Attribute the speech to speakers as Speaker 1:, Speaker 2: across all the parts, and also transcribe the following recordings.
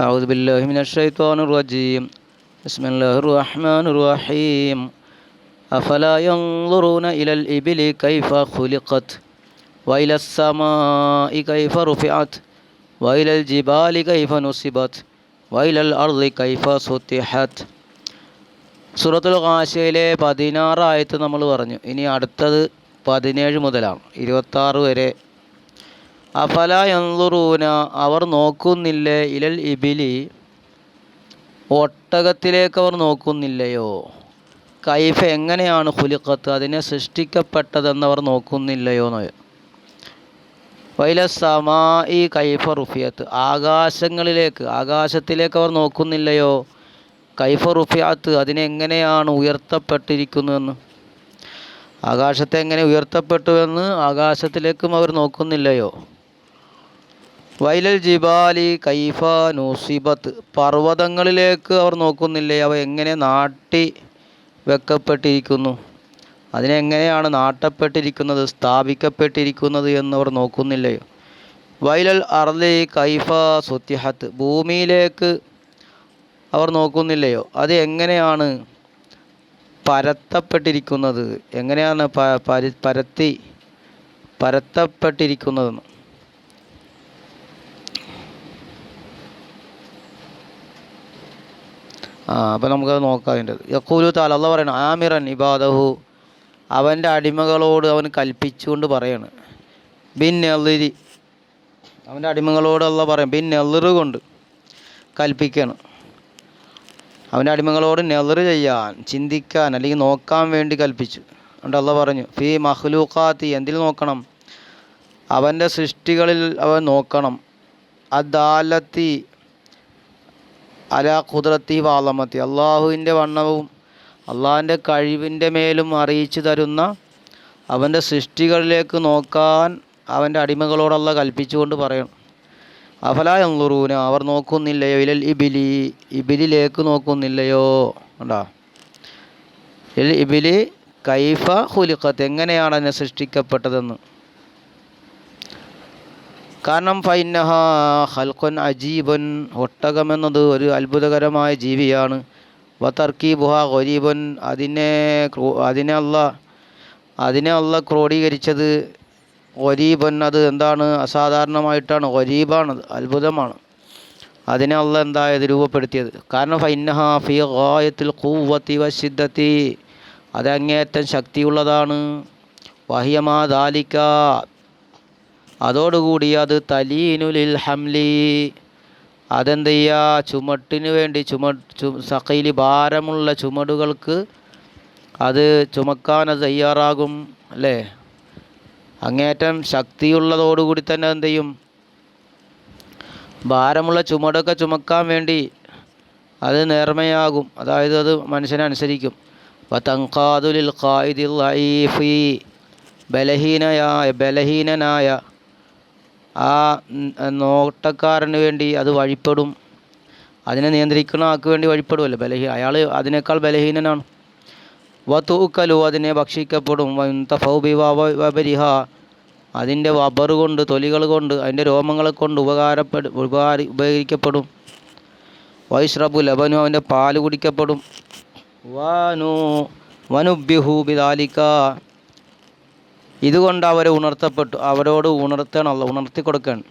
Speaker 1: أعوذ بالله من الشيطان الرجيم بسم الله الرحمن الرحيم أفلا ينظرون إلى الإبل كيف خلقت وإلى السماء كيف رفعت وإلى الجبال كيف نصبت وإلى الأرض كيف سطحت സൂറത്തുൽ ഖാശയിലെ പതിനാറായത്ത് നമ്മൾ പറഞ്ഞു ഇനി അടുത്തത് പതിനേഴ് മുതലാണ് ഇരുപത്താറ് വരെ അഫല എന്തുറൂന അവർ നോക്കുന്നില്ലേ. ഇലൽ ഇബിലി. ഒട്ടകത്തിലേക്ക് അവർ നോക്കുന്നില്ലയോ? കൈഫ എങ്ങനെയാണ് ഹുലിഖത്ത് അതിനെ സൃഷ്ടിക്കപ്പെട്ടതെന്ന് അവർ നോക്കുന്നില്ലയോ എന്ന്. വൈല സമാ ഈ കൈഫ റുഫിയത്ത്. ആകാശങ്ങളിലേക്ക് ആകാശത്തിലേക്ക് അവർ നോക്കുന്നില്ലയോ? കൈഫ റുഫിയാത്ത് അതിനെങ്ങനെയാണ് ഉയർത്തപ്പെട്ടിരിക്കുന്നതെന്ന് ആകാശത്തെ എങ്ങനെ ഉയർത്തപ്പെട്ടുവെന്ന് ആകാശത്തിലേക്കും അവർ നോക്കുന്നില്ലയോ? വൈലൽ ജിബാലി കൈഫ നൂസിബത്ത്. പർവതങ്ങളിലേക്ക് അവർ നോക്കുന്നില്ലേ? അവ എങ്ങനെ നാട്ടി വെക്കപ്പെട്ടിരിക്കുന്നു? അതിനെങ്ങനെയാണ് നാട്ടപ്പെട്ടിരിക്കുന്നത് സ്ഥാപിക്കപ്പെട്ടിരിക്കുന്നത് അവർ നോക്കുന്നില്ലയോ വൈലൽ അർലി കൈഫ സുത്യഹത്ത് ഭൂമിയിലേക്ക് അവർ നോക്കുന്നില്ലയോ? അത് എങ്ങനെയാണ് പരത്തപ്പെട്ടിരിക്കുന്നത്? എങ്ങനെയാണ് പരത്തി പരത്തപ്പെട്ടിരിക്കുന്നതെന്ന്? ആ അപ്പം നമുക്കത് നോക്കാം അതിന്റെ യക്കൂലു താല അല്ല പറയണം ആമിറൻ ഇബാദഹു. അവന്റെ അടിമകളോട് അവൻ കൽപ്പിച്ചുകൊണ്ട് പറയാണ്. ബിൻ നെളിരി അവന്റെ അടിമകളോട് അല്ല പറയും ബിൻ നെളിറ് കൊണ്ട് കൽപ്പിക്കുകയാണ് അവന്റെ അടിമകളോട് നെളിറ് ചെയ്യാൻ ചിന്തിക്കാൻ അല്ലെങ്കിൽ നോക്കാൻ വേണ്ടി കൽപ്പിച്ചു. അതുകൊണ്ട് അല്ല പറഞ്ഞു ഫി മഹ്ലൂഖാത്തി എന്തിൽ നോക്കണം? അവന്റെ സൃഷ്ടികളിൽ അവൻ നോക്കണം. അദാലത്തി അല കുതിരത്തി വാളമത്തി അള്ളാഹുവിന്റെ വണ്ണവും അള്ളാഹിന്റെ കഴിവിന്റെ മേലും അറിയിച്ചു തരുന്ന അവന്റെ സൃഷ്ടികളിലേക്ക് നോക്കാൻ അവന്റെ അടിമകളോടല്ല കൽപ്പിച്ചുകൊണ്ട് പറയണം. അഫല എന്നുറൂന അവർ നോക്കുന്നില്ലയോ? ഇലൽ ഇബിലി ഇബിലിലേക്ക് നോക്കുന്നില്ലയോ? ഉണ്ടാ ഇൽ ഇബിലി കൈഫ ഹുലിഖത്ത് എങ്ങനെയാണ് അതിനെ സൃഷ്ടിക്കപ്പെട്ടതെന്ന്? കാരണം ഫൈനഹ ഹൽക്കൻ അജീബൻ ഒട്ടകമെന്നത് ഒരു അത്ഭുതകരമായ ജീവിയാണ്. വ തർക്കീബുഹ ഗരീബൻ. അതിനെ അതിനെ അല്ല അതിനെ അല്ല ക്രോഡീകരിച്ചത് ഗരീബൻ. അത് എന്താണ്? അസാധാരണമായിട്ടാണ്. ഗരീബാണത് അത്ഭുതമാണ്. അതിനെ അല്ല എന്തായത് രൂപപ്പെടുത്തിയത്? കാരണം ഫൈനഹ ഫി ഗായത്തിൽ കൂവത്തി വശിദ്ധത്തി അത് അങ്ങേയറ്റം ശക്തിയുള്ളതാണ്. വഹിയമാ ദാലിക്ക അതോടുകൂടി അത് തലീനുലിൽ ഹംലി. അതെന്ത് ചെയ്യുക ചുമട്ടിന് വേണ്ടി ചുമ ചു സഖൈലി ഭാരമുള്ള ചുമടുകൾക്ക് അത് ചുമക്കാൻ അത് തയ്യാറാകും അല്ലേ? അങ്ങേറ്റം ശക്തിയുള്ളതോടുകൂടി തന്നെ എന്ത് ചെയ്യും ഭാരമുള്ള ചുമടൊക്കെ ചുമക്കാൻ വേണ്ടി അത് നേർമയാകും. അതായത് അത് മനുഷ്യനെ അനുസരിക്കും. ബലഹീനയായ ബലഹീനനായ ആ നോട്ടക്കാരന് വേണ്ടി അത് വഴിപ്പെടും. അതിനെ നിയന്ത്രിക്കുന്ന ആൾക്ക് വേണ്ടി വഴിപ്പെടുമല്ലോ ബലഹീന അയാൾ അതിനേക്കാൾ ബലഹീനനാണ്. വത്തൂക്കലു അതിനെ ഭക്ഷിക്കപ്പെടും. വബരിഹ. അതിന്റെ വബർ കൊണ്ട് തൊലികൾ കൊണ്ട് അതിന്റെ രോമങ്ങളെ കൊണ്ട് ഉപകാരപ്പെടും ഉപകാരി ഉപകരിക്കപ്പെടും. വൈശ്രബു ലബനു അവന്റെ പാൽ കുടിക്കപ്പെടും. വനു വനുബ്യഹു ബിദാലിക്ക ഇതുകൊണ്ട് അവരെ ഉണർത്തപ്പെട്ടു. അവരോട് ഉണർത്തണമല്ല ഉണർത്തി കൊടുക്കണം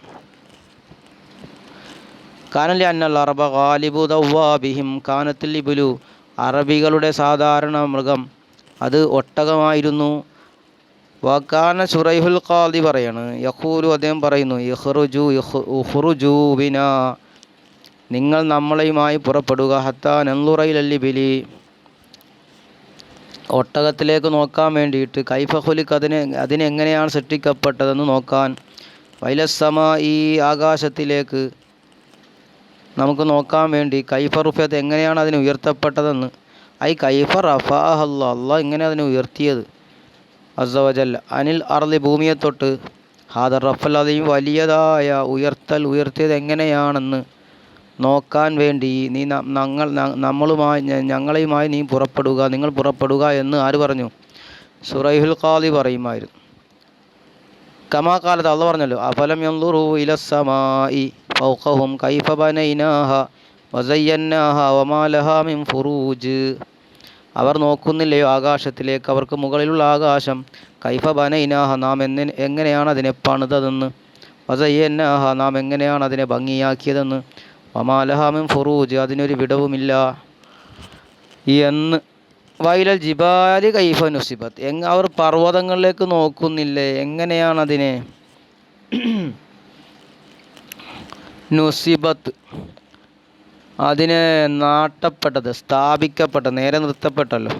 Speaker 1: കാനലി അന്നൽ അറബ ഗാലിബു ദവ്വാബിഹിം കാനത്തിൽ ഇബുലു അറബികളുടെ സാധാരണ മൃഗം. അത് ഒട്ടകമായിരുന്നു. വക്കാന സുറൈഹുൽ ഖാദി പറയാണ്. യഹൂലു അദ്ദേഹം പറയുന്നു യഹ്റുജു ഇഹ്റുജു ബിന. നിങ്ങൾ നമ്മളെയുമായി പുറപ്പെടുക. ഹത്താൻ നെല്ലുറയിലല്ലി ബിലി ഒട്ടകത്തിലേക്ക് നോക്കാൻ വേണ്ടിയിട്ട് കൈഫഹുലിക്ക് അതിനെ അതിനെങ്ങനെയാണ് സൃഷ്ടിക്കപ്പെട്ടതെന്ന് നോക്കാൻ വൈലസമ ഈ ആകാശത്തിലേക്ക് നമുക്ക് നോക്കാൻ വേണ്ടി കൈഫ റുഫിയത് എങ്ങനെയാണ് അതിന് ഉയർത്തപ്പെട്ടതെന്ന്. ഐ കൈഫ റഫാഹല്ല അല്ല ഇങ്ങനെ അതിനെ ഉയർത്തിയത്. അസവജല്ല അനിൽ അർലി ഭൂമിയെ തൊട്ട് ഹാദർ റഫൽ അതെയും വലിയതായ ഉയർത്തൽ ഉയർത്തിയത് എങ്ങനെയാണെന്ന് നോക്കാൻ വേണ്ടി നീ ഞങ്ങൾ നമ്മളുമായി ഞങ്ങളെയുമായി നീ പുറപ്പെടുക നിങ്ങൾ പുറപ്പെടുക എന്ന് ആര് പറഞ്ഞു? സുറൈഹുൽ ഖാദി പറയുമായിരുന്നു. കമാ കാലത്ത് അള്ള പറഞ്ഞല്ലോ അഫലം യന്ദുറു ഇലസമായി ഫൗഖഹും കൈഫ വസയ്യന്നാഹ വമാ ലഹാ മിൻ ഫുറൂജ്. അവർ നോക്കുന്നില്ലയോ ആകാശത്തിലേക്ക്? അവർക്ക് മുകളിലുള്ള ആകാശം കൈഫ ബനൈനാഹ നാം എന്ന് എങ്ങനെയാണ് അതിനെ പണിതതെന്ന്? വസയ്യന്നാഹ നാം എങ്ങനെയാണ് അതിനെ ഭംഗിയാക്കിയതെന്ന്? വമാ ലഹാ മിൻ ഫുറൂജ് അതിനൊരു വിടവുമില്ല. എന്ന് വൈലൽ ജിബാലി കൈഫ നുസിബത്ത്. എങ് അവർ പർവതങ്ങളിലേക്ക് നോക്കുന്നില്ലേ? എങ്ങനെയാണ് അതിനെ നുസിബത്ത് അതിനെ നാട്ടപ്പെട്ടത് സ്ഥാപിക്കപ്പെട്ട നേരെ നിർത്തപ്പെട്ടല്ലോ.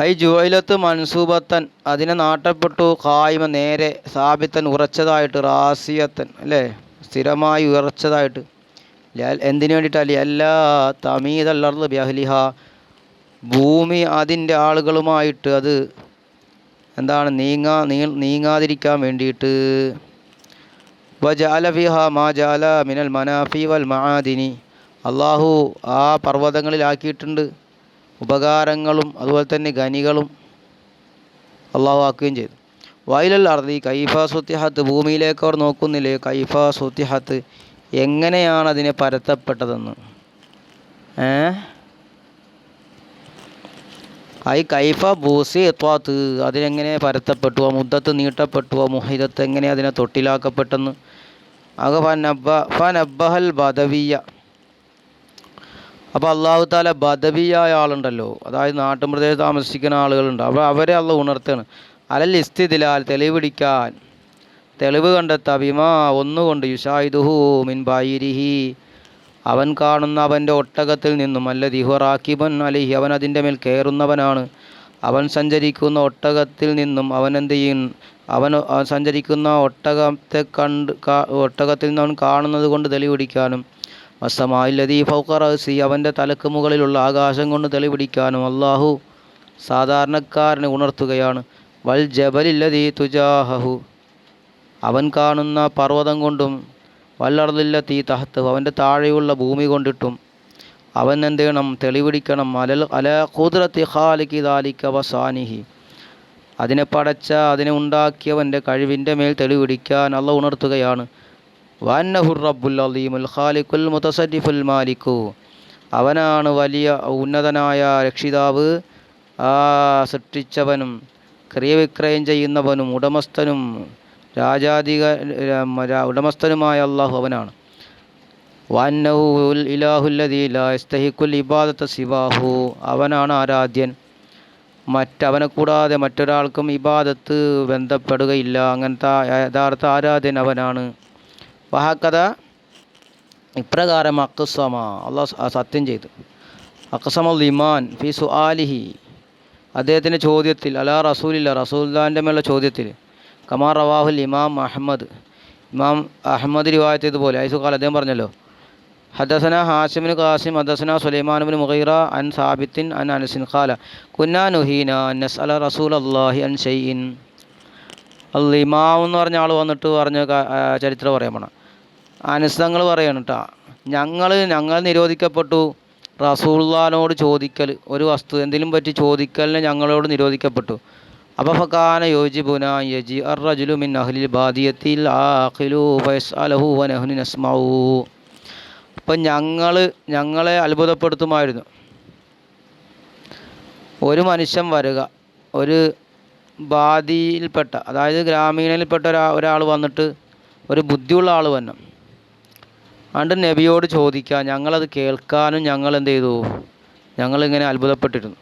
Speaker 1: ഐ ജുവൈലത്ത് മൻസൂബത്തൻ അതിനെ നാട്ടപ്പെട്ടു. കായ്മ നേരെ സ്ഥാപിത്തൻ ഉറച്ചതായിട്ട് റാസിയത്തൻ അല്ലേ? സ്ഥിരമായി ഉയർച്ചതായിട്ട്. എന്തിനു വേണ്ടിയിട്ടല്ലേ എല്ലാ തമീതല്ലർന്ന് ബഹ്ലിഹ ഭൂമി അതിന്റെ ആളുകളുമായിട്ട് അത് എന്താണ്? നീങ്ങാ നീങ്ങാതിരിക്കാൻ വേണ്ടിയിട്ട്. വജാല മാ ജാല മിനൽ മനാഫി വൽ മഹാദിനി അള്ളാഹു ആ പർവതങ്ങളിലാക്കിയിട്ടുണ്ട്. ഉപകാരങ്ങളും അതുപോലെ തന്നെ ഖനികളും അള്ളാഹു ആക്കുകയും ചെയ്തു. വയലൽ അർദി കൈഫ സുത്തിഹത്ത് ഭൂമിയിലേക്ക് അവർ നോക്കുന്നില്ലേ? കൈഫ സുത്തിഹത്ത് എങ്ങനെയാണ് അതിനെ പരത്തപ്പെട്ടതെന്ന്? ഏ? ഐ കൈഫ ബൂസി എത്വാത്ത് അതിനെങ്ങനെ പരത്തപ്പെട്ടു? ആ മുദ്ദത്ത് നീട്ടപ്പെട്ടു? ആ മുഹിദത്ത് എങ്ങനെ അതിനെ തൊട്ടിലാക്കപ്പെട്ടെന്ന്? അക ഫനബ്ബ ഫനബ്ബഹൽ ബദവിയ. അപ്പോൾ അള്ളാഹു താല ബദവിയായ ആളുണ്ടല്ലോ. അതായത് നാട്ടുപ്രദേശത്ത് താമസിക്കുന്ന ആളുകളുണ്ട്. അപ്പോൾ അവരെ അള്ള ഉണർത്തുകയാണ്. അലൽ ഇസ്തിദിലാൽ തെളിവിടിക്കാൻ തെളിവ് കണ്ടെത്ത വിമാ ഒന്നുകൊണ്ട് യുഷായിദുഹു മിൻ ബായിരിഹി. അവൻ കാണുന്ന അവന്റെ ഒട്ടകത്തിൽ നിന്നും അല്ല ദിഹുറാക്കിബൻ അലിഹി അവൻ അതിന്റെ മേൽ കയറുന്നവനാണ്. അവൻ സഞ്ചരിക്കുന്ന ഒട്ടകത്തിൽ നിന്നും അവൻ എന്ത് ചെയ്യും? അവൻ സഞ്ചരിക്കുന്ന ഒട്ടകത്തെ കണ്ട് ഒട്ടകത്തിൽ നിന്ന് അവൻ കാണുന്നത് കൊണ്ട് തെളിപിടിക്കാനും വസമായില്ലതീ ഫൗക്കറസി അവന്റെ തലക്ക് മുകളിലുള്ള ആകാശം കൊണ്ട് തെളിവിടിക്കാനും അള്ളാഹു സാധാരണക്കാരനെ ഉണർത്തുകയാണ്. വൽ ജബലില്ലതീ തുജാഹു അവൻ കാണുന്ന പർവതം കൊണ്ടും വല്ലർദില്ല തീ തഹത്ത് അവന്റെ താഴെയുള്ള ഭൂമി കൊണ്ടിട്ടും അവൻ എന്ത് ചെയ്യണം? തെളിവിടിക്കണം അലൽ അല കുതിരത്തി ഖാലിഖി വ സാനിഹി അതിനെ പടച്ച അതിനെ ഉണ്ടാക്കിയവന്റെ കഴിവിന്റെ മേൽ തെളിവിടിക്കാൻ അള്ള ഉണർത്തുകയാണ്. വാന്നഹുർ റബ്ബുൽ അലീമുൽ ഖാലിഖുൽ മുത്തസരിഫുൽ മാലിക്കു. അവനാണ് വലിയ ഉന്നതനായ രക്ഷിതാവ്. ആ സൃഷ്ടിച്ചവനും ക്രിയവിക്രയം ചെയ്യുന്നവനും ഉടമസ്ഥനും രാജാധിക ഉടമസ്ഥനുമായ അള്ളാഹു അവനാണ്. വാന്നഹു ഇലാഹുല്ലദീ ലാ യസ്തഹിക്കുൽ ഇബാദത്ത സിവാഹു. അവനാണ് ആരാധ്യൻ. മറ്റവനെ കൂടാതെ മറ്റൊരാൾക്കും ഇബാദത്ത് ബന്ധപ്പെടുകയില്ല. അങ്ങനത്തെ യഥാർത്ഥ ആരാധ്യൻ അവനാണ്. വഹക്കഥ ഇപ്രകാരം അക്കസമ അള്ളാഹ് സത്യം ചെയ്തു. അക്സമൽ ഇമാൻ ഫി സുആലിഹി. അദ്ദേഹത്തിന്റെ ചോദ്യത്തിൽ അലാ റസൂലില്ല? റസൂല്ലാന്റെ മേലുള്ള ചോദ്യത്തിൽ കമാർ റവാഹുൽ ഇമാം അഹമ്മദ്? ഇമാം അഹമ്മദ് റിവായത്ത് ഇതുപോലെ ഐസുഖാൽ അദ്ദേഹം പറഞ്ഞല്ലോ ഹദസന ഹാസിമിന് ഖാസിം ഹദസന സുലൈമാനുബിൻ മുഗൈറ അൻ സാബിത്തിൻ അൻ അനസിൻ ഖാല കുന്നാ നുഹീന അൻ നസ്അല റസൂൽ അള്ളാഹി അൻ ഷെയ്ൻ അൽ ഇമാം എന്ന് പറഞ്ഞ ആൾ വന്നിട്ട് പറഞ്ഞ ചരിത്രം പറയാൻ പോണ. അനുസങ്ങൾ പറയാണ് കേട്ടോ ഞങ്ങൾ ഞങ്ങൾ നിരോധിക്കപ്പെട്ടു റസൂള്ളാനോട് ചോദിക്കൽ ഒരു വസ്തു എന്തെങ്കിലും പറ്റി ചോദിക്കലിന് ഞങ്ങളോട് നിരോധിക്കപ്പെട്ടു. അപ്പോൾ ഫക്കാന യോജിബുന യജി അർ റജുലു മിൻ അഹ്ലിൽ ബാദിയത്തിൽ ആഖിലു ഫയസ് അലഹു നഹ്നു നസ്മഊ അപ്പം ഞങ്ങൾ ഞങ്ങളെ അത്ഭുതപ്പെടുത്തുമായിരുന്നു. ഒരു മനുഷ്യൻ വരിക ഒരു ബാധിയിൽപ്പെട്ട അതായത് ഗ്രാമീണയിൽപ്പെട്ട ഒരാ ഒരാൾ വന്നിട്ട് ഒരു ബുദ്ധിയുള്ള ആൾ വന്നു അതുകൊണ്ട് നബിയോട് ചോദിക്കുക ഞങ്ങളത് കേൾക്കാനും ഞങ്ങൾ എന്ത് ചെയ്തു? ഞങ്ങളിങ്ങനെ അത്ഭുതപ്പെട്ടിരുന്നു.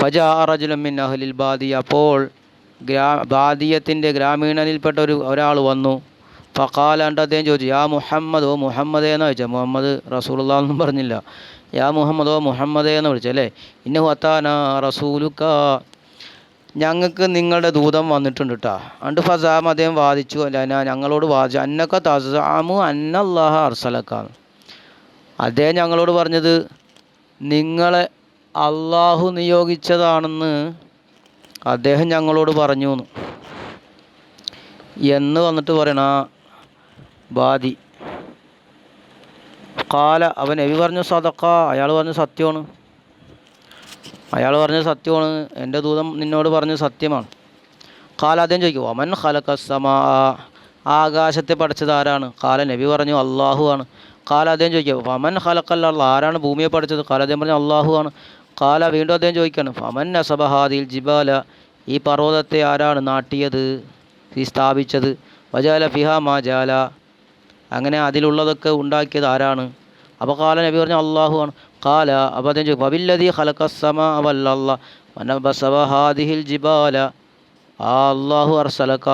Speaker 1: ഫജ റജുലമ്മിൻ അഹലിൽ ബാദി അപ്പോൾ ഗ്രാ ബാദിയത്തിന്റെ ഗ്രാമീണനിൽപ്പെട്ട ഒരു ഒരാൾ വന്നു. ഫക്കാലാണ്ട് അദ്ദേഹം ചോദിച്ചു യാ മുഹമ്മദ് ഓ മുഹമ്മദേ എന്ന് ചോദിച്ചാൽ മുഹമ്മദ് റസൂലുള്ള എന്നും പറഞ്ഞില്ല. യാ മുഹമ്മദ് ഓ മുഹമ്മദേ എന്ന് വിളിച്ചു അല്ലേ? ഇന്ന ഹത്താന റസൂലുക്ക ഞങ്ങൾക്ക് നിങ്ങളുടെ ദൂതം വന്നിട്ടുണ്ട് കേട്ടോ അണ്ട് ഫസാം അദ്ദേഹം വാദിച്ചു അല്ല ഞങ്ങളോട് വാദിച്ചു. അന്നക്ക തസാമു അന്നല്ലാഹ അർസലക്കാന്ന് അദ്ദേഹം ഞങ്ങളോട് പറഞ്ഞത് നിങ്ങളെ അള്ളാഹു നിയോഗിച്ചതാണെന്ന് അദ്ദേഹം ഞങ്ങളോട് പറഞ്ഞു. എന്ന് വന്നിട്ട് പറയണ ബാദി കാല അവൻ എവി പറഞ്ഞു സതക്ക അയാൾ പറഞ്ഞു സത്യമാണ്. അയാൾ പറഞ്ഞത് സത്യമാണ്. എന്റെ ദൂതം നിന്നോട് പറഞ്ഞത് സത്യമാണ്. കാല അദ്ദേഹം ചോദിക്കും അമൻ ഖലക സമാ ആകാശത്തെ പഠിച്ചത് ആരാണ്? കാല നബി പറഞ്ഞു അള്ളാഹു ആണ്. കാല അദ്ദേഹം ചോദിക്കുക ഫമൻ ഖലക്കല്ല ആരാണ് ഭൂമിയെ പഠിച്ചത് കാല അദ്ദേഹം പറഞ്ഞു അള്ളാഹു ആണ്. കാല വീണ്ടും അദ്ദേഹം ചോദിക്കുകയാണ് ഫമൻ നസബഹാദിൽ ജിബാല ഈ പർവതത്തെ ആരാണ് നാട്ടിയത്? സ്ഥാപിച്ചത്? വജാല ഫിഹ മാജാല അങ്ങനെ അതിലുള്ളതൊക്കെ ഉണ്ടാക്കിയത് ആരാണ്? അപ്പോൾ കാല നബി പറഞ്ഞു അള്ളാഹു ആണ്. കാല അപ്പോൾ അദ്ദേഹം ചോദിക്കും വബില്ലതി ഖലക്കസമ വല്ല വനബസവഹാദിഹിൽ ജിബാല ആ അള്ളാഹു അർസലക്ക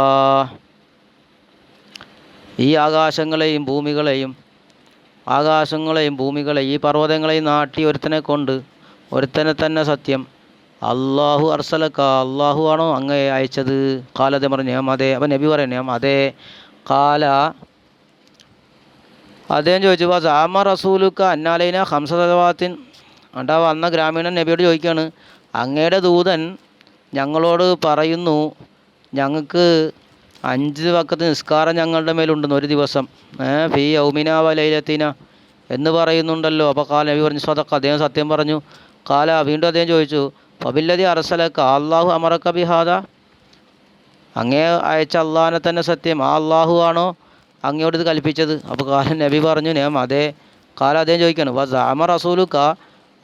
Speaker 1: ഈ ആകാശങ്ങളെയും ഭൂമികളെയും ആകാശങ്ങളെയും ഭൂമികളെയും ഈ പർവതങ്ങളെയും നാട്ടി ഒരുത്തനെ കൊണ്ട് ഒരുത്തനെ തന്നെ സത്യം. അള്ളാഹു അർസലക്ക അള്ളാഹു ആണോ അങ്ങയെ അയച്ചത്? കാലതെ പറഞ്ഞു ഞാൻ അതെ. അപ്പം നബി പറയുന്നേ ഞാൻ അതെ. കാല അദ്ദേഹം ചോദിച്ചു വാ സാമ റസൂലുക്ക അന്നാലൈന ഹംസദവാത്തിൻ അണ്ടാ വന്ന ഗ്രാമീണൻ നബിയോട് ചോദിക്കുകയാണ് അങ്ങയുടെ ദൂതൻ ഞങ്ങളോട് പറയുന്നു ഞങ്ങൾക്ക് അഞ്ച് വക്കത്ത് നിസ്കാരം ഞങ്ങളുടെ മേലുണ്ടെന്ന് ഒരു ദിവസം. ഫീ ഔമിന വലൈലത്തിന എന്ന് പറയുന്നുണ്ടല്ലോ. അപ്പോൾ കാല നബി പറഞ്ഞു സ്വതക്ക അദ്ദേഹം സത്യം പറഞ്ഞു. കാല വീണ്ടും അദ്ദേഹം ചോദിച്ചു ഫബില്ലതി അറസലക്ക അള്ളാഹു അമറക്ക ബിഹാദ? അങ്ങേ അയച്ച അള്ളാഹിനെ തന്നെ സത്യം ആ അള്ളാഹു ആണോ അങ്ങയോട് ഇത് കൽപ്പിച്ചത്. അപ്പോൾ കാലൻ നബി പറഞ്ഞു ഞാൻ അതേ കാല അദ്ദേഹം ചോദിക്കണം വ സാമ റസൂലുക്ക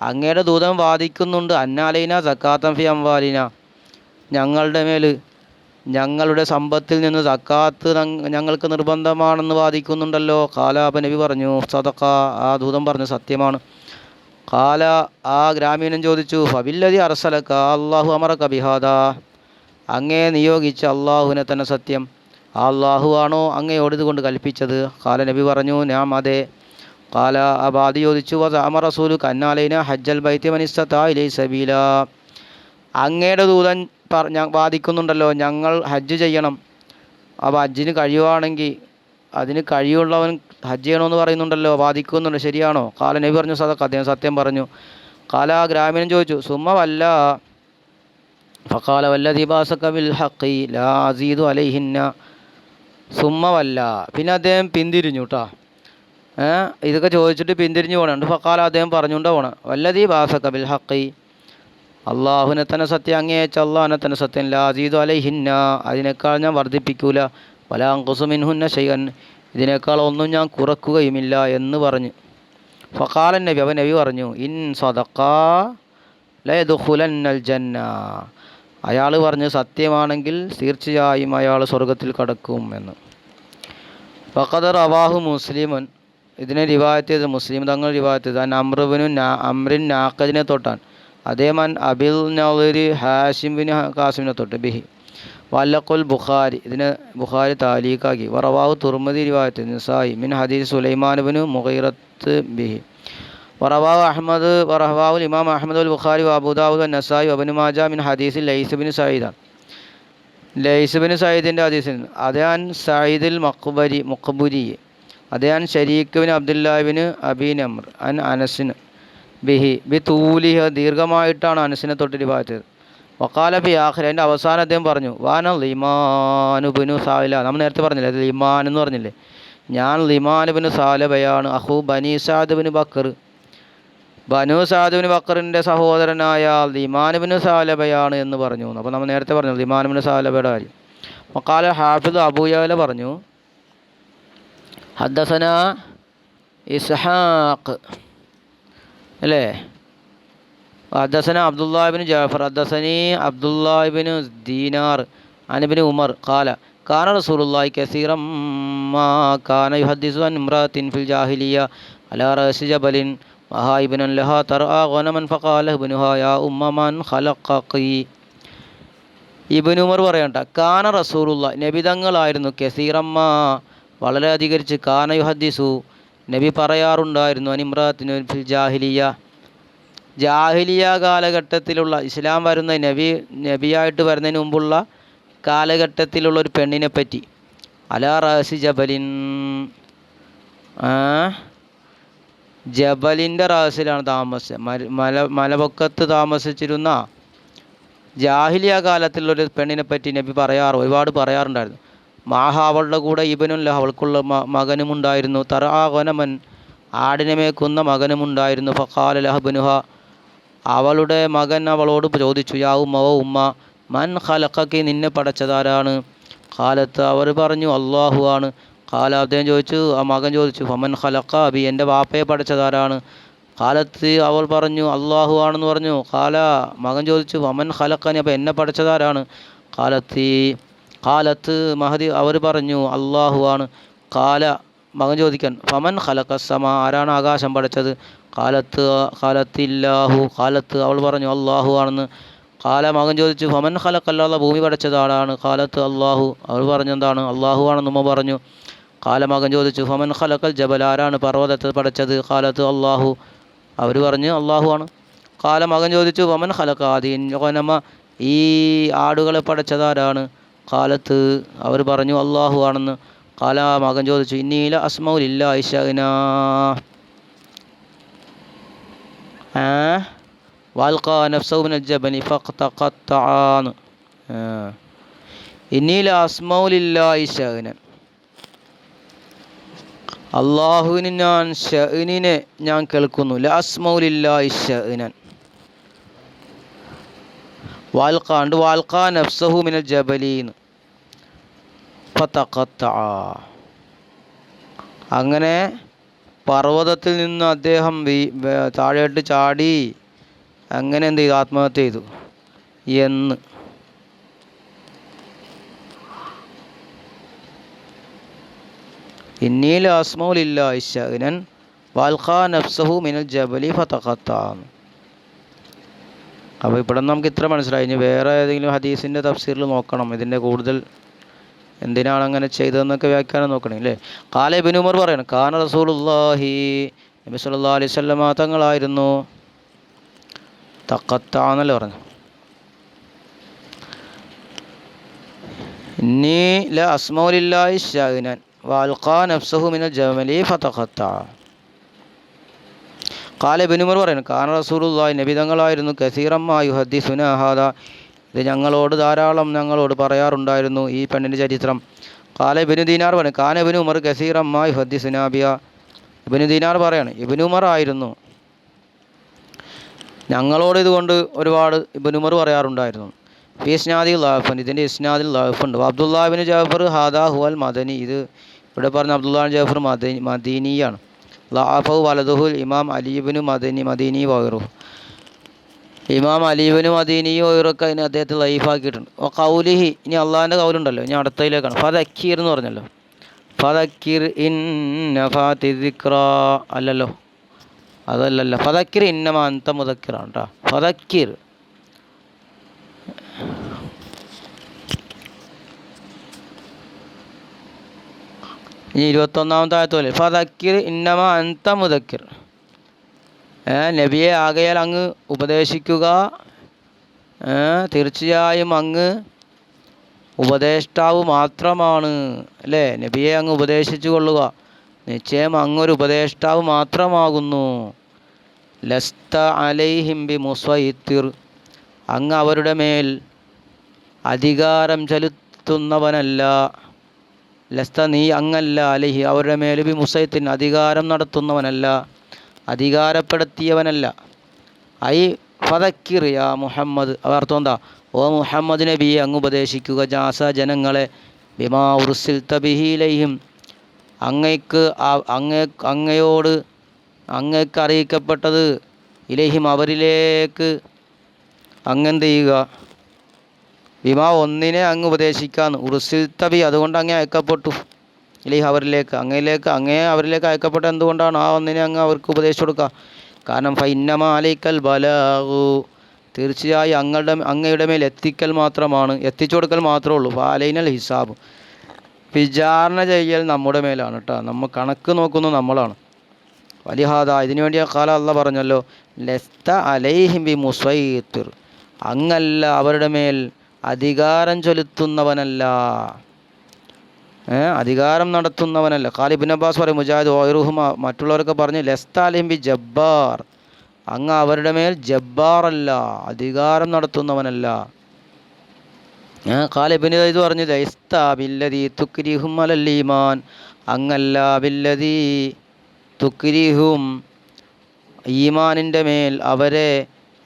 Speaker 1: അങ്ങയുടെ ദൂതം വാദിക്കുന്നുണ്ട് അന്നാലീന സക്കാത്തം ഫി അംവാലിന. ഞങ്ങളുടെ മേൽ ഞങ്ങളുടെ സമ്പത്തിൽ നിന്ന് സക്കാത്ത് ഞങ്ങൾക്ക് നിർബന്ധമാണെന്ന് വാദിക്കുന്നുണ്ടല്ലോ. കാല അപ്പം നബി പറഞ്ഞു സതക്ക ആ ദൂതം പറഞ്ഞു സത്യമാണ്. കാല ആ ഗ്രാമീണൻ ചോദിച്ചു ഫബില്ലതി അറസലക്ക അള്ളാഹു അമറക്ക ബിഹാദ? അങ്ങേ നിയോഗിച്ച അള്ളാഹുവിനെ തന്നെ സത്യം. ആ അള്ളാഹു ആണോ അങ്ങയോട് ഇതുകൊണ്ട് കൽപ്പിച്ചത്? കാല നബി പറഞ്ഞു ഞാൻ അതെ. കാല അബാദി ചോദിച്ചു അമ റസൂലു കന്നാലൈന ഹജ്ജൽ ബൈത്യ മനിസ്തത്താ ഇലൈ സബീല. അങ്ങയുടെ ദൂതൻ പറ ഞാൻ വാദിക്കുന്നുണ്ടല്ലോ ഞങ്ങൾ ഹജ്ജ് ചെയ്യണം. അപ്പോൾ ഹജ്ജിന് കഴിയുവാണെങ്കിൽ അതിന് കഴിവുള്ളവൻ ഹജ്ജ് ചെയ്യണമെന്ന് പറയുന്നുണ്ടല്ലോ വാദിക്കുന്നുണ്ട് ശരിയാണോ? കാല നബി പറഞ്ഞു സദക്ക് അദ്ദേഹം സത്യം പറഞ്ഞു. കാല ഗ്രാമീണൻ ചോദിച്ചു സുമ വല്ല? ഫക്കാല വല്ല ബാസക ബിൽ ഹഖി ലാ അസീദു അലൈഹിന്ന. സുമ്മ വല്ല പിന്നെ അദ്ദേഹം പിന്തിരിഞ്ഞു കേട്ടോ ഇതൊക്കെ ചോദിച്ചിട്ട് പിന്തിരിഞ്ഞു പോകണുണ്ട് ഫക്കാല അദ്ദേഹം പറഞ്ഞുകൊണ്ട് പോകണം വല്ലതി ബാസക ബിൽ ഹക്കി അള്ളാഹുനെ തന്നെ സത്യം അങ്ങേയച്ച അള്ളാഹുനെ തന്നെ സത്യം. ലാജീദു അലൈഹിന്ന. അതിനേക്കാൾ ഞാൻ വർദ്ധിപ്പിക്കൂല. വല അങ്കുസുമിൻഹുന്ന ഷെയ്യൻ ഇതിനേക്കാൾ ഒന്നും ഞാൻ കുറക്കുകയുമില്ല എന്ന് പറഞ്ഞു. ഫക്കാലൻ നബി അവൻ നബി പറഞ്ഞു ഇൻ സദക്കാ അൽ ജന്ന. അയാൾ പറഞ്ഞ് സത്യമാണെങ്കിൽ തീർച്ചയായും അയാൾ സ്വർഗത്തിൽ കടക്കും എന്ന്. ഫഖദർ അവാഹു മുസ്ലിമൻ ഇതിനെ റിവായത്ത് ചെയ്ത് മുസ്ലിം തങ്ങൾ റിവായത്ത് ചെയ്ത് അമ്രുബിനു അമ്രിൻ തൊട്ടാൻ അതേമാൻ അബിൽ നൗലി ഹാഷിം ബിൻ കാസിമിനെ തൊട്ട്. ബിഹി. വല്ലഖുൽ ബുഖാരി ഇതിനെ ബുഖാരി താലീക്കാക്കി വറവാഹു തുർമദി റിവായത്ത് നിസായി. മിൻ ഹദീസ് സുലൈമാൻ ബിനു മുഗൈറത്ത് ബിഹി. വറവാഹു അഹമ്മദ് വറഹവാവുൽ ഇമാം അഹമ്മദ് ഉൽ ബുഖാരി അബുദാവുൽ നസായി വബനു മാജ മിൻ ഹദീസിൽ ലൈസുബിൻ സയ്യിദാണ് ലൈസുബിൻ സയ്യിദിന്റെ ഹദീസിൽ അദയാൻ സയ്യിദുൽ മഖ്ബരി മുഖബുരി അതാൻ ഷരീഖുബിൻ അബ്ദുല്ലാബിന് അബീൻ അമർ അൻ അനസിൻ ബിഹി ബി തൂലിഹ ദീർഘമായിട്ടാണ് അനസിനെ തൊട്ട് റിവായത്ത് വക്കാല ബി ആഖിർ അതിന്റെ അവസാനം അദ്ദേഹം പറഞ്ഞു വാന ലിമാനുബിനു സാല നമ്മൾ നേരത്തെ പറഞ്ഞില്ലേ അത് ലിമാൻ എന്ന് പറഞ്ഞില്ലേ? ഞാൻ ലിമാനുബിന് സാലബയാണ് അഹു ബനി സാദുബിന് ബക്കർ ബനു സാദുബിന് ബക്കറിന്റെ സഹോദരനായ ദിമാനുബിന് സാലബയാണ് എന്ന് പറഞ്ഞു. അപ്പോൾ നമ്മൾ നേരത്തെ പറഞ്ഞു ദിമാനുബിന് സാലബയുടെ കാര്യം. മക്കാല ഹാഫിദ് അബൂയാല പറഞ്ഞു ഹദ്ദസന ഇസ്ഹാഖ്. അല്ലേ? ഹദ്ദസന അബ്ദുല്ലാബിന് ജാഫർ. ഹദ്ദസനി അബ്ദുല്ലാബിൻ ദീനാർ. അനബിന് ഉമർ. കാല കാന റസൂലുള്ളാഹി കസീറം മാ കാന യുഹദ്ദിസു അൻ ഇംറാത്തിൻ ഫിൽ ജാഹിലിയ അലാ റഅസി ജബലിൻ വഹായിബിനൻ لها ترى غنما فقال ابنها يا ഉമ്മ من ഖലഖഖി ഇബിൻ ഉമർ പറയണ്ട. കാന റസൂലുള്ള നബിതങ്ങളായിരുന്നു കസീറമ്മ. വളരെ അധികരിച്ച് കാന യുഹദ്ദിസു. നബി പറയാറുണ്ടായിരുന്നു അനിമ്രാത്തിന് ഫിൽ ജാഹിലിയ. ജാഹിലിയ കാലഘട്ടത്തിലുള്ള ഇസ്ലാം വരുന്ന നബി നബിയായിട്ട് വരുന്നതിന് മുമ്പുള്ള കാലഘട്ടത്തിലുള്ള ഒരു പെണ്ണിനെ പറ്റി. അലാ റാസി ജബലിൻ ജബലിന്റെ റാസിലാണ് താമസിച്ചത് മല മല മലപൊക്കത്ത് താമസിച്ചിരുന്ന ജാഹിലിയ കാലത്തിലുള്ളൊരു പെണ്ണിനെ പറ്റി നബി പറയാറ് ഒരുപാട് പറയാറുണ്ടായിരുന്നു. മാഹ അവളുടെ കൂടെ ഇബനുല്ല അവൾക്കുള്ള മകനുമുണ്ടായിരുന്നു. തറാഗനമൻ ആടിനെ മേക്കുന്ന മകനുമുണ്ടായിരുന്നു. ഫഖാല ലഹബനുഹ അവളുടെ മകൻ അവളോട് ചോദിച്ചു യാ ഉമ്മ ഓ ഉമ്മ മൻ ഖലഖക്കി നിന്നെ പടച്ചതാരാണ്? കാലത്ത് അവർ പറഞ്ഞു അള്ളാഹു ആണ്. കാല അദ്ദേഹം ചോദിച്ചു ആ മകൻ ചോദിച്ചു ഫമൻ ഖലക്ക അബി എന്റെ വാപ്പയെ പഠിച്ചതാരാണ് കാലത്ത് അവൾ പറഞ്ഞു അള്ളാഹു ആണെന്ന് പറഞ്ഞു. കാല മകൻ ചോദിച്ചു ഫമൻ ഖലഖനി അപ്പോൾ എന്നെ പഠിച്ചതാരാണ് കാലത്തി കാലത്ത് മഹദി അവർ പറഞ്ഞു അള്ളാഹു ആണ്. കാല മകൻ ചോദിക്കാൻ ഫമൻ ഖലക്കസമ ആരാണ് ആകാശം പഠിച്ചത്? കാലത്ത് കാലത്തില്ലാഹു കാലത്ത് അവൾ പറഞ്ഞു അള്ളാഹു ആണെന്ന്. കാല മകൻ ചോദിച്ചു ഫമൻ ഖലക്കല്ലാതെ ഭൂമി പഠിച്ചത് ആളാണ് കാലത്ത് അള്ളാഹു അവൾ പറഞ്ഞെന്താണ് അള്ളാഹു ആണെന്ന് ഉമ്മ പറഞ്ഞു. കാല മകൻ ചോദിച്ചു ഹമൻ ഖലക്കൽ ജബൽ? ആരാണ് പർവതത്തെ പഠിച്ചത് കാലത്ത് അള്ളാഹു അവർ പറഞ്ഞ് അള്ളാഹു ആണ്. കാല മകൻ ചോദിച്ചു വമൻ ഖലഖ ആദീൻ ഗനമ ഈ ആടുകളെ പടച്ചതാരാണ് കാലത്ത് അവർ പറഞ്ഞു അള്ളാഹു ആണെന്ന്. കാല മകൻ ചോദിച്ചു ഇന്നീല അസ്മൗലില്ല ഐഷന ജബനി ഇന്നീല അസ്മൗലില്ല ഐഷനൻ അള്ളാഹുവിന് ഞാൻ ഷഇനെ ഞാൻ കേൾക്കുന്നു. ലാസ്മൗലില്ലായി ഷഇനൻ വാൽക്കാണ്ട് വാൽക്കാ നഫ്സഹു മിനൽ ജബലീന്ന് ഫതഖത്തഅ അങ്ങനെ പർവതത്തിൽ നിന്ന് അദ്ദേഹം താഴോട്ട് ചാടി അങ്ങനെ എന്ത് ചെയ്തു? ആത്മഹത്യ ചെയ്തു. എന്ന്. ഇന്നീല അസ്മൗലില്ല ഇഷനൻ വാൽഖാ നഫ്സഹു മിനൽ ജബലി ഫതഖത്താം. അപ്പോൾ ഇവിടെ നമുക്ക് ഇത്ര മനസ്സിലായി. ഇനി വേറെ ഏതെങ്കിലും ഹദീസിന്റെ തഫ്സീറിൽ നോക്കണം. ഇതിന്റെ കൂടുതൽ എന്തിനാണ് അങ്ങനെ ചെയ്തതെന്നൊക്കെ വ്യാഖ്യാനം നോക്കണം അല്ലേ? കാല ഇബിൻ ഉമർ പറയണം കാന റസൂലുള്ളാഹി നബി സല്ലല്ലാഹു അലൈഹി വസല്ലമ തങ്ങളായിരുന്നു. തക്കത്താന്നല്ലേ പറഞ്ഞു ഇന്നി ല അസ്മൗലില്ലായി ഷാഹിനൻ വാൽഖാ നഫ്സഹു മിനൽ ഫതഖത്ത. പറയുന്നു കാന റസൂലുള്ളാഹി നബി തങ്ങളായിരുന്നു കസീറമ്മ യുഹദ്ദി സുനഹാദ ഇത് ഞങ്ങളോട് ധാരാളം ഞങ്ങളോട് പറയാറുണ്ടായിരുന്നു ഈ പെണ്ണിന്റെ ചരിത്രം. കാല ഇബിനു ദീനാർ പറയുന്നു കാന ഇബിനു ഉമർ കസീറമ്മ യുഹദ്ദി ബിയ. ഇബിനു ദീനാർ പറയാണ് ഇബിനു ഉമർ ആയിരുന്നു. ഞങ്ങളോട് ഇതുകൊണ്ട് ഒരുപാട് ഇബിനുമർ പറയാറുണ്ടായിരുന്നു. ഫി ഇസ്നാദിൽ ലാഫൻ ഇതിന്റെ ഇസ്നാദിൽ ലാഫുണ്ട്. അബ്ദുല്ലാബിന് ജാഫർ ഹാദാ ഹുവൽ മദനി ഇത് ഇവിടെ പറഞ്ഞ അബ്ദുള്ള ജാഫർ മദീ മദീനിയാണ്. ലാഫു വലതുഹുൽ ഇമാം അലീബിനു മദീനി മദീനി വൈറു. ഇമാം അലീബിനു മദീനി വൈറൊക്കെ അതിന് അദ്ദേഹത്തെ ലൈഫാക്കിയിട്ടുണ്ട്. ഓ കൗലിഹി ഇനി അള്ളാഹിന്റെ കൗലുണ്ടല്ലോ ഇനി ഫത് ഫതക്കീർ എന്ന് പറഞ്ഞല്ലോ. ഫതക്കീർ ഇൻ അല്ലല്ലോ. അതല്ലല്ലോ. ഫതക്കിർ ഇന്നമ അന്ത മുതക്കിറാണ് കേട്ടോ ഫതക്കിർ ഇനി ഇരുപത്തൊന്നാമത്തെ ആയത്തോലെ ഫതക്കിർ ഇന്നമ അന്ത മുതക്കിർ നബിയെ ആകയാൽ അങ്ങ് ഉപദേശിക്കുക. തീർച്ചയായും അങ്ങ് ഉപദേഷ്ടാവ് മാത്രമാണ്. അല്ലേ? നബിയെ അങ്ങ് ഉപദേശിച്ചു കൊള്ളുക. നിശ്ചയം അങ്ങൊരു ഉപദേഷ്ടാവ് മാത്രമാകുന്നു. ലസ്ത അലൈഹിം ബി മുസ്വയിത്തിർ അങ്ങ് അവരുടെ മേൽ അധികാരം ചെലുത്തുന്നവനല്ല. ലസ്ത നീ അങ്ങല്ല അലഹി. അവരുടെ മേലുബി ബി മുസൈത്തിന് അധികാരം നടത്തുന്നവനല്ല അധികാരപ്പെടുത്തിയവനല്ല. ഐ ഫതക്കിർ യാ മുഹമ്മദ്. അർത്ഥം എന്താ? ഓ മുഹമ്മദ് നബിയെ അങ്ങ് ഉപദേശിക്കുക ജാസ ജനങ്ങളെ. ബിമാ ഉർസിൽ തബിഹിലയും അങ്ങയ്ക്ക് അങ്ങേ അങ്ങ അങ്ങയോട് അങ്ങക്ക് അറിയിക്കപ്പെട്ടത് ഇലഹിം അവരിലേക്ക് അങ്ങെന്ത് ചെയ്യുക? വിമാ ഒന്നിനെ അങ്ങ് ഉപദേശിക്കാന്ന് തബി അതുകൊണ്ട് അങ്ങേ അയക്കപ്പെട്ടു. ഇലഹി അവരിലേക്ക്. അങ്ങയിലേക്ക് അങ്ങേ അവരിലേക്ക് അയക്കപ്പെട്ട എന്തുകൊണ്ടാണ് ആ ഒന്നിനെ അങ്ങ് അവർക്ക് ഉപദേശിച്ചു കൊടുക്കുക? കാരണം ഫൈന്നമാലിക്കൽ ബലാഹു തീർച്ചയായും അങ്ങയുടെ അങ്ങയുടെ മേൽ എത്തിക്കൽ മാത്രമാണ് എത്തിച്ചു കൊടുക്കൽ മാത്രമേ ഉള്ളൂ. ഫാലൈനൽ ഹിസാബ്. വിചാരണ ചെയ്യൽ നമ്മുടെ മേലാണ് കേട്ടോ നമ്മൾ കണക്ക് നോക്കുന്നത് നമ്മളാണ്. വലിഹാദ ഇതിനു വേണ്ടി കാല അല്ല പറഞ്ഞല്ലോ ലസ്ത അലൈഹിം ബി മുസൈത്തിർ അങ്ങല്ല അവരുടെ മേൽ അധികാരം ചൊലുത്തുന്നവനല്ല. അധികാരം നടത്തുന്നവനല്ല. ഖാലിബിൻ അബ്ബാസ് പറയും മുജാഹിദ് ഓയറുഹുമ മറ്റുള്ളവരൊക്കെ പറഞ്ഞു ലസ്താലിം ബി ജബ്ബാർ. അങ്ങ് അവരുടെ മേൽ ജബ്ബാറല്ല അധികാരം നടത്തുന്നവനല്ല. ഖാലിബിന് ഇത് പറഞ്ഞു ലൈസ്ത ബില്ലതി തുക്രിഹും അലല്ലീമാൻ അങ്ങല്ല ബില്ലതി തുക്രിഹും ഈമാനിന്റെ മേൽ അവരെ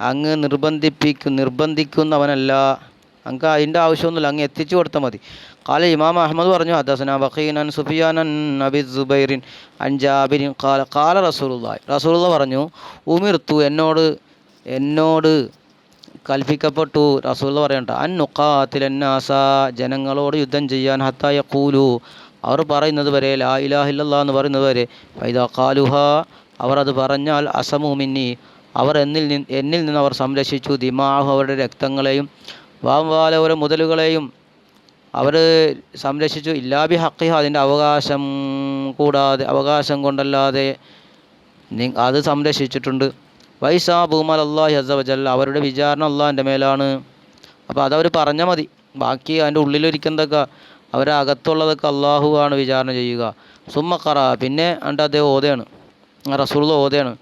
Speaker 1: അങ്ങ് നിർബന്ധിപ്പിക്കും നിർബന്ധിക്കുന്നവനല്ല. അങ്ങ് അതിന്റെ ആവശ്യമൊന്നുമില്ല അങ്ങ് എത്തിച്ചു കൊടുത്താൽ മതി. കാല ഇമാം അഹമ്മദ് പറഞ്ഞു ഹദസന ബഖീനൻ സുഫിയാനൻ നബി ജുബൈറിൻ അൻജാബിരിൻ കാല കാല റസൂലുള്ളാഹി റസൂലുള്ള പറഞ്ഞു ഉമിർത്തു എന്നോട് എന്നോട് കൽപ്പിക്കപ്പെട്ടു. റസൂൽ പറയണ്ട അൻ നുക്കാത്തിലന്നാസ ജനങ്ങളോട് യുദ്ധം ചെയ്യാൻ ഹത്തായ കൂലു അവർ പറയുന്നത് വരെ ലാ ഇലാഹില്ല എന്ന് പറയുന്നത് വരെ ഫൈദാ കാലുഹ അവർ അത് പറഞ്ഞാൽ അസമു മിന്നി അവർ എന്നിൽ നിന്ന് എന്നിൽ നിന്ന് അവർ സംരക്ഷിച്ചു ദിമാഹു അവരുടെ രക്തങ്ങളെയും വാംവാലവരെ മുതലുകളെയും അവർ സംരക്ഷിച്ചു. ഇല്ലാബി ഹക്കിഹ അതിന്റെ അവകാശം കൂടാതെ അവകാശം കൊണ്ടല്ലാതെ അത് സംരക്ഷിച്ചിട്ടുണ്ട്. വൈസാ ഭൂമൽ അള്ളാഹി അസവജല്ല അവരുടെ വിചാരണ അള്ളാഹിന്റെ മേലാണ്. അപ്പോൾ അതവർ പറഞ്ഞാൽ മതി. ബാക്കി അതിന്റെ ഉള്ളിലിരിക്കുന്നതൊക്കെ അവരെ അകത്തുള്ളതൊക്കെ അള്ളാഹു ആണ് വിചാരണ ചെയ്യുക. സുമ്മക്കറ കറ പിന്നെ അണ്ട് അദ്ദേഹം ഓതയാണ്. റസൂള്ള ഓതയാണ്.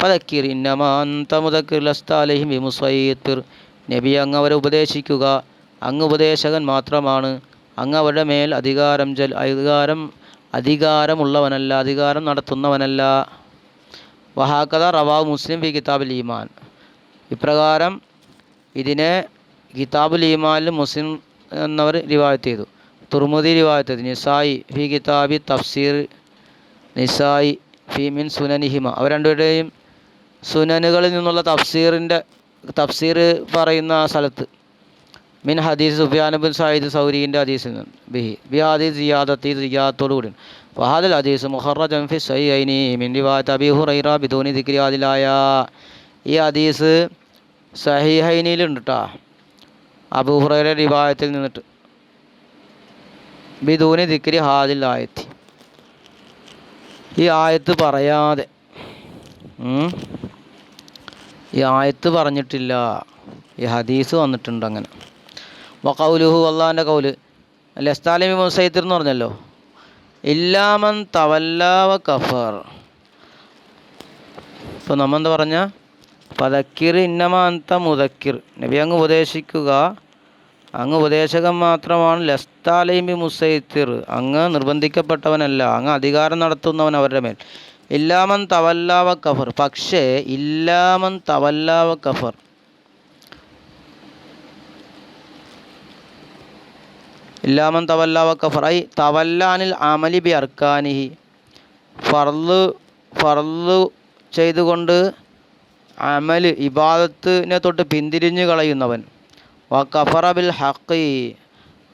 Speaker 1: ഫതക്കീർ ഇന്നമാന്ത മുതക്കിർ ലസ്താലഹിം വിമുസൈത്തിർ നബി അങ്ങ് അവരെ ഉപദേശിക്കുക. അങ്ങ് ഉപദേശകൻ മാത്രമാണ്. അങ്ങ് അവരുടെ മേൽ അധികാരം ചെൽ അധികാരം അധികാരമുള്ളവനല്ല അധികാരം നടത്തുന്നവനല്ല. വഹാക്കഥ റവാ മുസ്ലിം ഫി കിതാബുൽ ഈമാൻ. ഇപ്രകാരം ഇതിനെ കിതാബുൽ ഈമാനിൽ മുസ്ലിം എന്നവർ റിവായത്ത് ചെയ്തു. തുർമുദി റിവായത്ത് ചെയ്തു. നിസായി ഫി കിതാബി തഫ്സീർ നിസായി ഫി മിൻ സുനനിഹിമ. അവർ രണ്ടുപേരുടെയും സുനനുകളിൽ നിന്നുള്ള തഫ്സീറിന്റെ തഫ്സീർ പറയുന്ന സ്ഥലത്ത്. മിൻ ഹദീസ് സുഫിയാനബിൻ സായിദ് സൗരീന്റെ ഹദീസിൽ നിന്ന്. ബിഹി. ബി ഹദീസ് സിയാദത്തി സിയാദത്തോടു കൂടി. വഹാദൽ ഹദീസ് മുഹറജൻ ഫി ഐനി മിൻ റിവായത്ത് അബി ഹുറൈറ ബിദൂനി ദിക്രി ആദിലായ ഈ ഹദീസ് സഹിഹൈനിയിലുണ്ട് കേട്ടോ അബു ഹുറൈറ റിവായത്തിൽ നിന്നിട്ട്. ബിദൂനി ദിക്രി ഹാദിൽ ആയത്തി ഈ ആയത്ത് പറയാതെ. ഈ ആയത്ത് പറഞ്ഞിട്ടില്ല. ഈ ഹദീസ് വന്നിട്ടുണ്ട് അങ്ങനെ. വക്കൗലുഹു അള്ളാഹിന്റെ കൗൽ ലസ്താലിമി മുസൈത്തിർ എന്ന് പറഞ്ഞല്ലോ. ഇല്ലാമൻ തവല്ലാവ കഫർ. ഇപ്പോൾ നമ്മെന്താ പറഞ്ഞ? പതക്കിർ ഇന്നമാന്ത മുതക്കിർ നബി അങ്ങ് ഉപദേശിക്കുക. അങ്ങ് ഉപദേശകൻ മാത്രമാണ് ലസ്താലിമി മുസൈത്തിർ അങ്ങ് നിർബന്ധിക്കപ്പെട്ടവനല്ല. അങ്ങ് അധികാരം നടത്തുന്നവൻ അവരുടെ മേൽ. ഇല്ലാമൻ തവല്ലാവ കഫർ. പക്ഷേ ഇല്ലാമൻ തവല്ലാവ കഫർ. ഇല്ലാമൻ തവല്ലാവ കഫർ. ഐ തവല്ലാനിൽ അമലി ബി അർക്കാനിഹി. ഫർൾ ഫർൾ ചെയ്തുകൊണ്ട് അമൽ ഇബാദത്തിനെ തൊട്ട് പിന്തിരിഞ്ഞു കളയുന്നവൻ. വ കഫറ ബിൽ ഹക്കി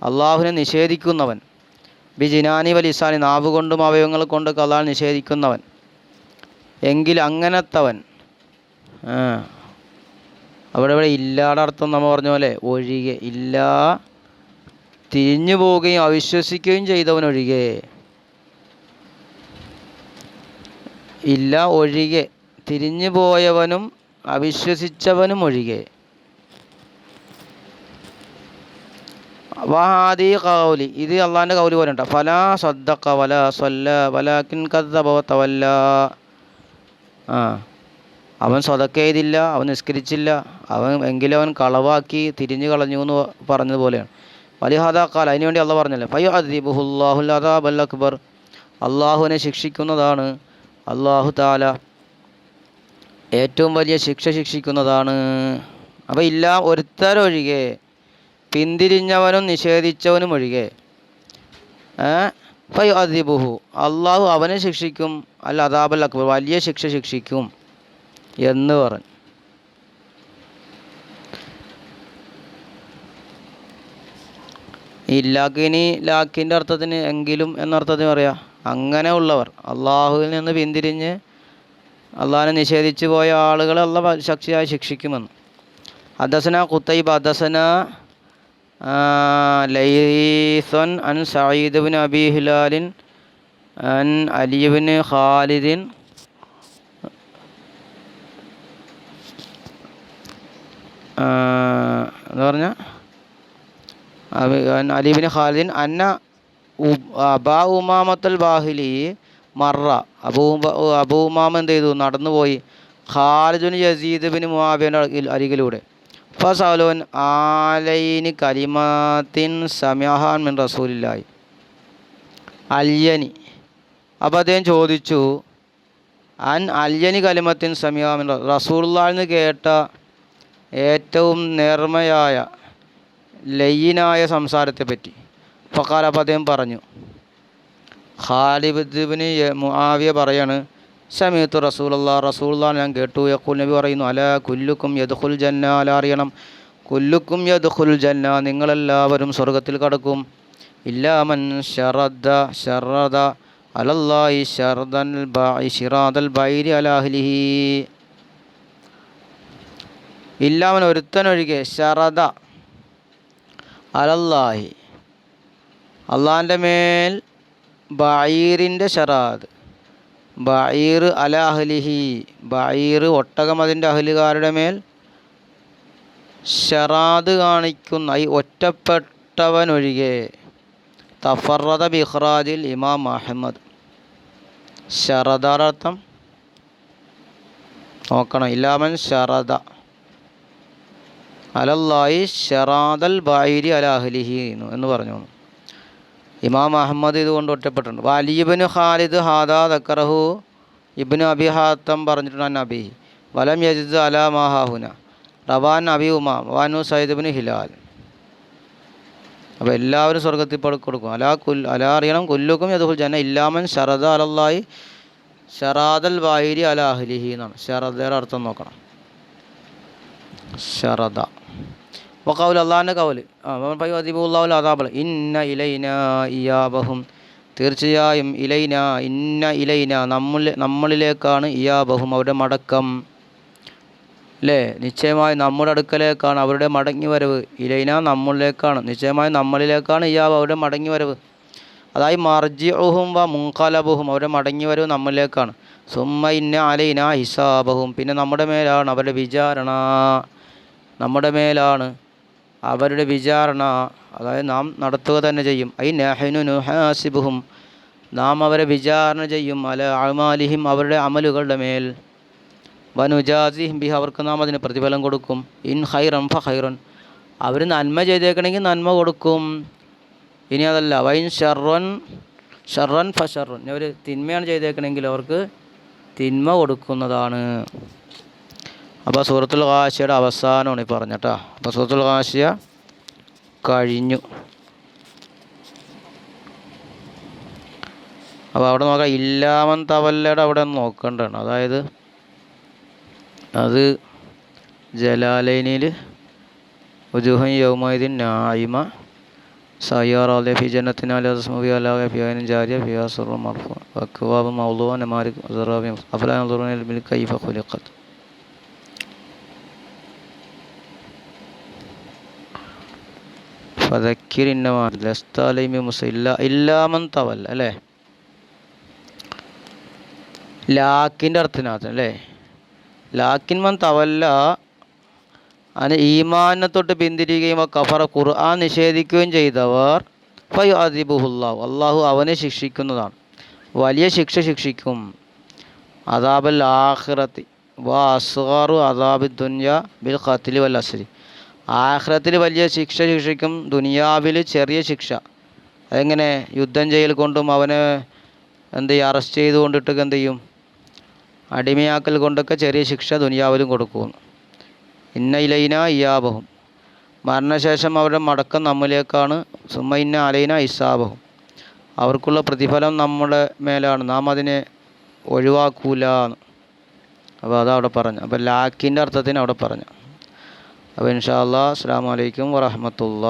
Speaker 1: അള്ളാഹുവിനെ നിഷേധിക്കുന്നവൻ. ബി ജിനാനി വലിസാനി നാവുകൊണ്ടും നാവ് കൊണ്ടും അവയവങ്ങൾ കൊണ്ട് കലാൽ നിഷേധിക്കുന്നവൻ. എങ്കിൽ അങ്ങനത്തവൻ അവിടെ ഇവിടെ ഇല്ലാടെ അർത്ഥം നമ്മൾ പറഞ്ഞ പോലെ ഒഴികെ ഇല്ലാ തിരിഞ്ഞു പോവുകയും അവിശ്വസിക്കുകയും ചെയ്തവൻ ഒഴികെ. ഇല്ല ഒഴികെ തിരിഞ്ഞു പോയവനും അവിശ്വസിച്ചവനും ഒഴികെ. വഹാദി കൗലി ഇത് അള്ളാഹിന്റെ കൗലി പോലെ ഫലാ സദ്ദക്ക വല സ്വല്ല വലാക്കിൻ കദ്ദബ തവല്ല. അവൻ സ്വതക്ക ചെയ്തില്ല അവൻ നിസ്കരിച്ചില്ല അവൻ എങ്കിലും അവൻ കളവാക്കി തിരിഞ്ഞു കളഞ്ഞു എന്ന് പറഞ്ഞതുപോലെയാണ് വലിഹാദ കാൽ അതിനുവേണ്ടി അള്ള പറഞ്ഞല്ലേ ഫയ്യ അദീബുഹുല്ലാഹുൽ അദാബ് അൽ അക്ബർ. അള്ളാഹുവിനെ ശിക്ഷിക്കുന്നതാണ് അള്ളാഹു താല ഏറ്റവും വലിയ ശിക്ഷ ശിക്ഷിക്കുന്നതാണ്. അപ്പോൾ ഇല്ല ഒരുത്തരൊഴികെ പിന്തിരിഞ്ഞവനും നിഷേധിച്ചവനും ഒഴികെ ഫൈ അദിബുഹു അള്ളാഹു അവനെ ശിക്ഷിക്കും അല്ല അദാബൽ അക്ബർ വലിയ ശിക്ഷ ശിക്ഷിക്കും എന്ന് പറഞ്ഞു. ഇല്ലാക്കിനി ലാക്കിന്റെ അർത്ഥത്തിന് എങ്കിലും എന്നർത്ഥത്തിന് പറയാം അങ്ങനെ ഉള്ളവർ അള്ളാഹുവിൽ നിന്ന് പിന്തിരിഞ്ഞ് അള്ളാഹിനെ നിഷേധിച്ചു പോയ ആളുകളെ അള്ള ശക്തിയായി ശിക്ഷിക്കുമെന്ന്. അദസന കുത്തൈബ് അദസന ലൈസൻ അൻ സയ്യിദ് ബിൻ അബി ഹിലാലിൻ അൻ അലിബിൻ ഖാലിദിൻ. എന്താ പറഞ്ഞ? അലിബിൻ ഖാലിദിൻ അന്ന അബാ ഉമാമത്തുൽ ബാഹിലി മറ. അബൂ അബൂ ഉമാമ എന്ത് ചെയ്തു? നടന്നുപോയി. ഖാലിദുൻ യസീദ് ബിൻ മുആബിയുടെ അരികിലൂടെ. ഫസലോൻ ആലൈനി കലിമാത്തിൻ സമയഹാൻ മിൻ റസൂലില്ലായി അല്യനി. അപ്പോൾ അദ്ദേഹം ചോദിച്ചു അൻ അല്യനി കലിമത്തിൻ സമയഹാൻ നിന്ന് കേട്ട ഏറ്റവും നേർമയായ ലയ്യനായ സംസാരത്തെ പറ്റി. അപ്പോൾ അദ്ദേഹം പറഞ്ഞു ഖാലിബിന് മുആവിയ പറയാണ് സമയത്ത് റസൂലുള്ള റസൂള്ള ഞാൻ കേട്ടു. യഖുൽ നബി പറയുന്നു അല കുല്ലുക്കും യദ്ഖുൽ ജന്ന അല അറിയണം. കുല്ലുക്കും യദ്ഖുൽ ജന്ന നിങ്ങളെല്ലാവരും സ്വർഗത്തിൽ കടക്കും. ഇല്ലാമൻ ഷറദ ഷറദ അലല്ലായി ബൈ ഷിറാദൽ ബൈരി അലാഹ്ലിഹി. ഇല്ലാമൻ ഒരുത്തനൊഴികെ ഷറദ അലല്ലാഹി അള്ളാഹിന്റെ മേൽ ബൈറിന്റെ ഷറാദ് ബഈർ അല അഹ്ലിഹി. ബഈർ ഒട്ടകം അതിന്റെ അഹ്ലുകാരുടെ മേൽ ഷറാദ് കാണിക്കുന്ന ഈ ഒറ്റപ്പെട്ടവനൊഴികെ തഫറദ ബിഹ്റാജിൽ ഇമാം അഹമ്മദ്. ശറദാർത്ഥം നോക്കണം. ഇല്ലാമൻ ശറദ. അലല്ലായി ഷറാദൽ അല അഹ്ലിഹി എന്ന് പറഞ്ഞു ഇമാം അഹമ്മദ് ഇതുകൊണ്ട് ഒറ്റപ്പെട്ടിട്ടുണ്ട്. വലിയബിന് ഖാലിദ് ഹാദാ തക്കറഹു ഇബ്നു അബി ഹാത്തം പറഞ്ഞിട്ടുണ്ട് നബി വലം യജിദ് അല മാഹാഹുന റവാൻ അബി ഉമാം വാനു സയ്യിദ് ബിൻ ഹിലാൽ. അപ്പോൾ എല്ലാവരും സ്വർഗത്തിൽ കൊടുക്കും. അലാ കുൽ അലാ അറിയണം കൊല്ലുക്കും യദുൽ ജന ഇല്ലാമൻ ശരദ അലല്ലായി ഷറാദൽ വായിരി അല അഹ്ലിഹി എന്നാണ്. ഷറദയുടെ അർത്ഥം നോക്കണം. ഷറദ അപ്പോൾ കൗൽ അള്ളാഹിന്റെ കൗൽ അദിബുല്ലാഹുൽ അതാബൽ ഇന്ന ഇലൈന ഇയാബഹും. തീർച്ചയായും ഇലൈന ഇന്ന ഇലൈന. നമ്മൾ നമ്മളിലേക്കാണ് ഇയാബഹും അവരുടെ മടക്കം. അല്ലേ നിശ്ചയമായി നമ്മുടെ അടുക്കലേക്കാണ് അവരുടെ മടങ്ങി വരവ് ഇലൈന നമ്മളിലേക്കാണ്. നിശ്ചയമായി നമ്മളിലേക്കാണ് ഇയാബ് അവരുടെ മടങ്ങി വരവ് അതായത് മർജിഉഹും വ മുൻകാലബുഹും അവരുടെ മടങ്ങി വരവ് നമ്മളിലേക്കാണ്. സുമ്മ ഇന്ന അലൈന ഹിസാബഹും. പിന്നെ നമ്മുടെ മേലാണ് അവരുടെ വിചാരണ. നമ്മുടെ മേലാണ് അവരുടെ വിചാരണ അതായത് നാം നടത്തുക തന്നെ ചെയ്യും. ഐ നഹനു നുഹാസിബുഹും. നാം അവരെ വിചാരണ ചെയ്യും. അല അമാലിഹിം അവരുടെ അമലുകളുടെ മേൽ. വനുജാസിഹിം ബിഹ അവർക്ക് നാം അതിന് പ്രതിഫലം കൊടുക്കും. ഇൻ ഹൈറൻ ഫ ഹൈറൻ അവർ നന്മ ചെയ്തേക്കണമെങ്കിൽ നന്മ കൊടുക്കും. ഇനി അതല്ല. വൈൻ ഷർറൻ ഷർറൻ ഫ ഷർറൻ. അവർ തിന്മയാണ് ചെയ്തേക്കണമെങ്കിൽ അവർക്ക് തിന്മ കൊടുക്കുന്നതാണ്. അപ്പോൾ സൂറത്തുൽ കാശിയുടെ അവസാനമാണ് ഈ പറഞ്ഞിട്ടാ അപ്പോൾ സൂറത്തുൽ കാശിയ കഴിഞ്ഞു. അപ്പോൾ അവിടെ നോക്കാം. ഇല്ലാമൻ തവല്ലയുടെ അവിടെ ഒന്ന് നോക്കേണ്ടതാണ്. അതായത് അത് ജലാലൈനിൽ ഉജുഹൻ യൗമൈദിൻ നായിമ സയ്യാറാലെ ഫി ജന്നത്തിനാലെ അസ്മബി അലാഹെ ഫിയാനും ജാരിയ ഫിയാ സുറു മർഫു വക്വാബ് മൗലുവാൻ മാലിക് അസറാബി അഫലാൻ ദുറുനിൽ ബിൽ കൈഫ ഖുലിഖത്ത് ഫതക്കിർ ഇന്നമാ ലസ്താലൈമി മുസ ഇല്ല ഇല്ലാമൻ തവൽ അല്ലേ? ലാക്കിന്റെ അർത്ഥത്തിനകത്ത് അല്ലേ? ലാക്കിൻ മൻ തവല്ല അതിന് ഈമാനെ തൊട്ട് പിന്തിരിയുകയും കഫറ ഖുർആൻ നിഷേധിക്കുകയും ചെയ്തവർ ഫയു അള്ളാഹു അവനെ ശിക്ഷിക്കുന്നതാണ്. വലിയ ശിക്ഷ ശിക്ഷിക്കും. അദാബൽ ആഖിറത്തി വ അസ്ഗാറു അതാബി ദുന്യ ബിൽ ഖത്തിലി വൽ അസ്രി. ആഖിറത്തിൽ വലിയ ശിക്ഷ ശിക്ഷിക്കും ദുനിയാവിൽ ചെറിയ ശിക്ഷ. അതെങ്ങനെ യുദ്ധം ചെയ്യൽ കൊണ്ടും അവനെ എന്ത് ചെയ്യും? അറസ്റ്റ് ചെയ്തുകൊണ്ടിട്ടൊക്കെ എന്ത് ചെയ്യും? അടിമയാക്കൽ കൊണ്ടൊക്കെ ചെറിയ ശിക്ഷ ദുനിയാവിലും കൊടുക്കുന്നു ഇന്ന ഇലൈന ഇയാബഹും. മരണശേഷം അവരുടെ മടക്കം നമ്മിലേക്കാണ്. സുമ ഇന്ന അലൈന ഇസാബഹും. അവർക്കുള്ള പ്രതിഫലം നമ്മുടെ മേലാണ്. നാം അതിനെ ഒഴിവാക്കൂല അപ്പോൾ അതവിടെ പറഞ്ഞു. അപ്പോൾ ലാക്കിന്റെ അർത്ഥത്തിന് അവിടെ പറഞ്ഞു. അപ്പോൾ ഇൻഷാ അല്ലാ അസ്സാം വലൈക്കും വറഹമത്തുള്ള